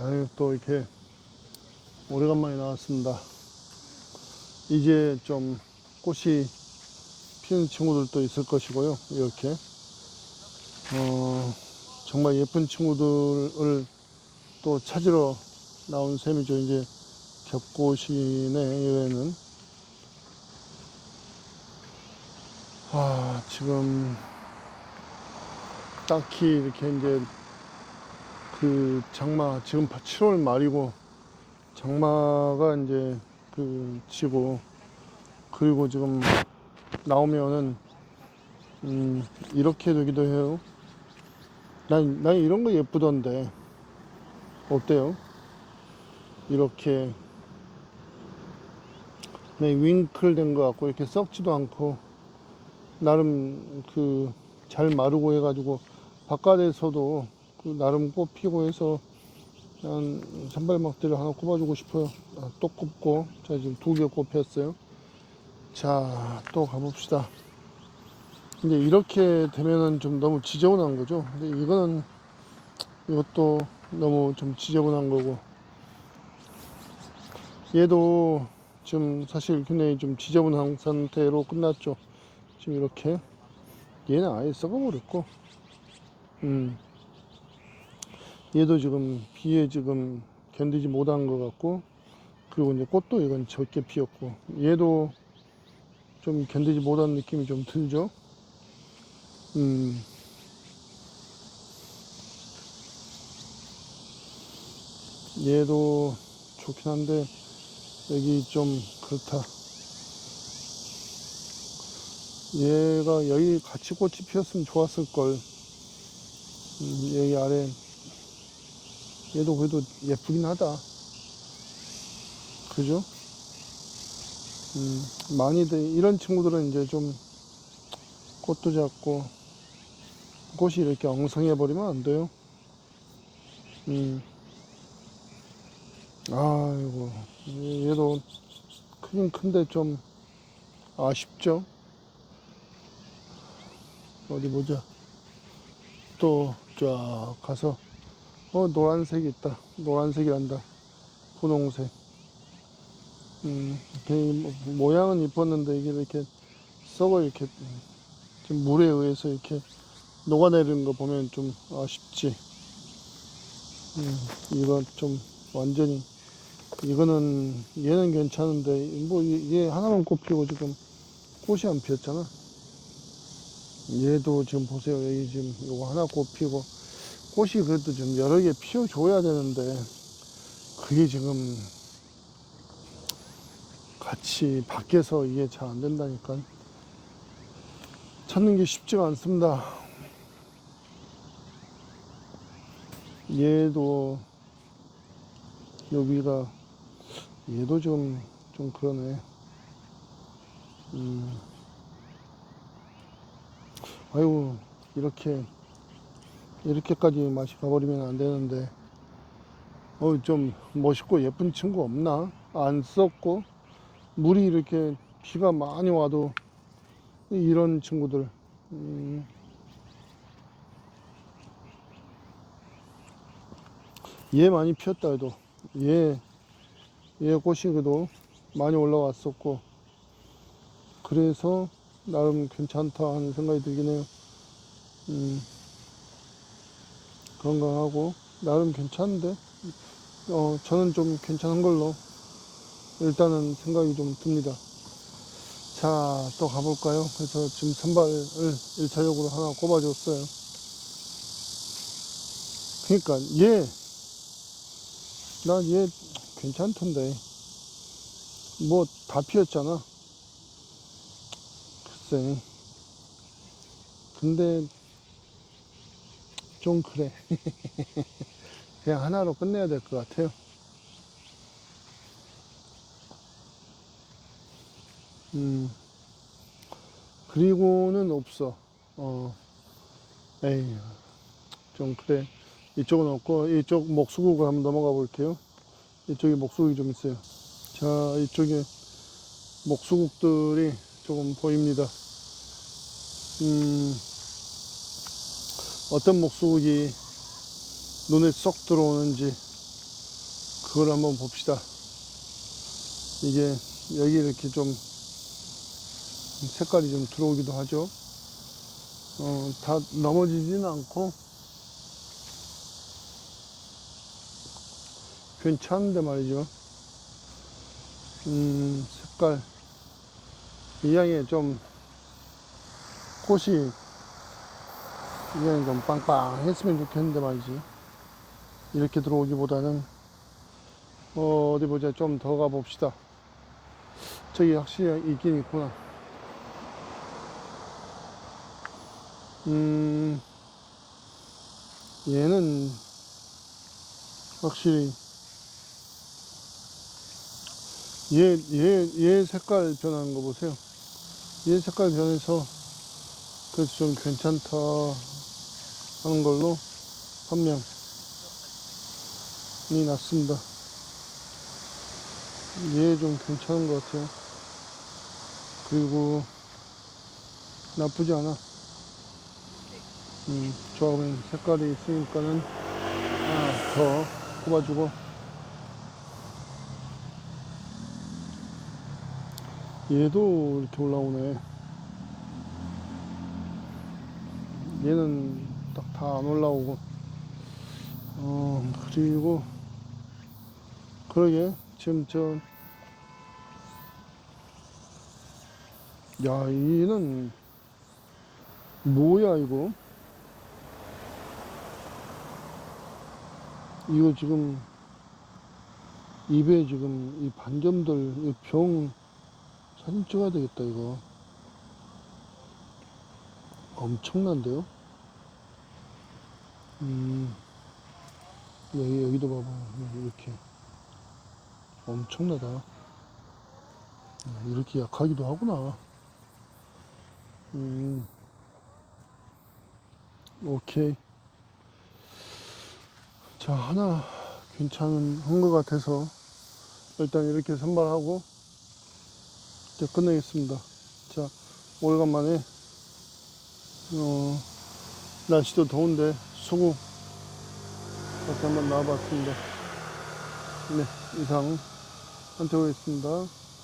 아유, 또 이렇게 오래간만에 나왔습니다. 이제 좀 꽃이 피는 친구들도 있을 것이고요. 이렇게. 어, 정말 예쁜 친구들을 또 찾으러 나온 셈이죠. 이제 겹꽃이네, 이외에는. 아, 지금 딱히 이렇게 이제 그 장마 지금 7월 말이고 장마가 이제 그 지고 그리고 지금 나오면은 음 이렇게 되기도 해요. 난, 난 이런 거 예쁘던데 어때요? 이렇게 네, 윙클 된거 같고 이렇게 썩지도 않고 나름 그 잘 마르고 해가지고 바깥에서도 그 나름 꽃 피고 해서 한 산발막대를 하나 꼽아주고 싶어요. 아, 또 꼽고 자 지금 두 개 꼽혔어요. 자 또 가봅시다. 근데 이렇게 되면은 좀 너무 지저분한 거죠. 근데 이거는 이것도 너무 좀 지저분한 거고 얘도 지금 사실 굉장히 좀 지저분한 상태로 끝났죠. 지금 이렇게 얘는 아예 썩어버렸고 음. 얘도 지금 비에 지금 견디지 못한 것 같고 그리고 이제 꽃도 이건 적게 피었고 얘도 좀 견디지 못한 느낌이 좀 들죠? 음. 얘도 좋긴 한데 여기 좀 그렇다. 얘가 여기 같이 꽃이 피었으면 좋았을 걸. 음, 여기 아래 얘도 그래도 예쁘긴 하다. 그죠? 음, 많이들, 이런 친구들은 이제 좀 꽃도 작고 꽃이 이렇게 엉성해버리면 안 돼요. 음. 아이고, 얘도 크긴 큰데 좀 아쉽죠? 어디 보자. 또 쫙 가서 어 노란색 있다. 노란색이란다. 분홍색. 음 모양은 이뻤는데 이게 이렇게 썩어 이렇게 지금 물에 의해서 이렇게 녹아내리는 거 보면 좀 아쉽지. 음 이거 좀 완전히 이거는 얘는 괜찮은데 뭐 얘 하나만 꽃 피고 지금 꽃이 안 피었잖아. 얘도 지금 보세요. 여기 지금 요거 하나 꽃 피고 꽃이 그래도 좀 여러 개 피워줘야 되는데 그게 지금 같이 밖에서 이게 잘 안 된다니까 찾는 게 쉽지가 않습니다 얘도 여기가 얘도 좀좀 그러네 음. 아이고 이렇게 이렇게까지 맛이 가버리면 안 되는데. 어 좀 멋있고 예쁜 친구 없나? 안 썼고 물이 이렇게 비가 많이 와도 이런 친구들. 음. 얘 많이 피었다 해도. 얘, 얘 꽃이 그래도 많이 올라왔었고. 그래서 나름 괜찮다 하는 생각이 들긴 해요. 음. 건강하고 나름 괜찮은데? 어 저는 좀 괜찮은 걸로 일단은 생각이 좀 듭니다. 자 또 가볼까요? 그래서 지금 선발을 1차적으로 하나 꼽아줬어요. 얘난 얘 괜찮던데. 뭐 다 피었잖아. 글쎄. 근데 좀 그래. 그냥 하나로 끝내야 될 것 같아요. 음, 그리고는 없어. 어, 에이, 좀 그래. 이쪽은 없고, 이쪽 목수국을 한번 넘어가 볼게요. 이쪽에 목수국이 좀 있어요. 자, 이쪽에 목수국들이 조금 보입니다. 음, 어떤 목수국이 눈에 쏙 들어오는지 그걸 한번 봅시다. 이게 여기 이렇게 좀 색깔이 좀 들어오기도 하죠. 어, 다 넘어지지는 않고 괜찮은데 말이죠. 음, 색깔 이 양에 좀 꽃이 이 양이 좀 빵빵했으면 좋겠는데 말이지. 이렇게 들어오기보다는 어, 어디 보자 좀 더 가봅시다. 저기 확실히 있긴 있구나. 음, 얘는 확실히 얘, 얘, 얘 색깔 변하는 거 보세요. 얘 색깔 변해서 그래서 좀 괜찮다 하는 걸로 판명이 났습니다. 얘 좀 괜찮은 것 같아요. 그리고 나쁘지 않아. 음, 조합은 색깔이 있으니까는 하나 더 뽑아주고 얘도 이렇게 올라오네. 얘는 딱 다 안 올라오고. 어 그리고 그러게. 지금 저 야, 얘는 뭐야 이거? 이거 지금 입에 지금 이 반점들 이 병 사진 찍어야 되겠다 이거 엄청난데요? 음 여기 여기도 봐봐. 여기 이렇게. 엄청나다. 아, 이렇게 약하기도 하구나. 음 오케이. 자 하나 괜찮은 한것 같아서 일단 이렇게 선발하고 이제 끝내겠습니다. 자 오래간만에 어, 날씨도 더운데 수국 다시 한번 나와봤습니다. 네 이상 한태호였습니다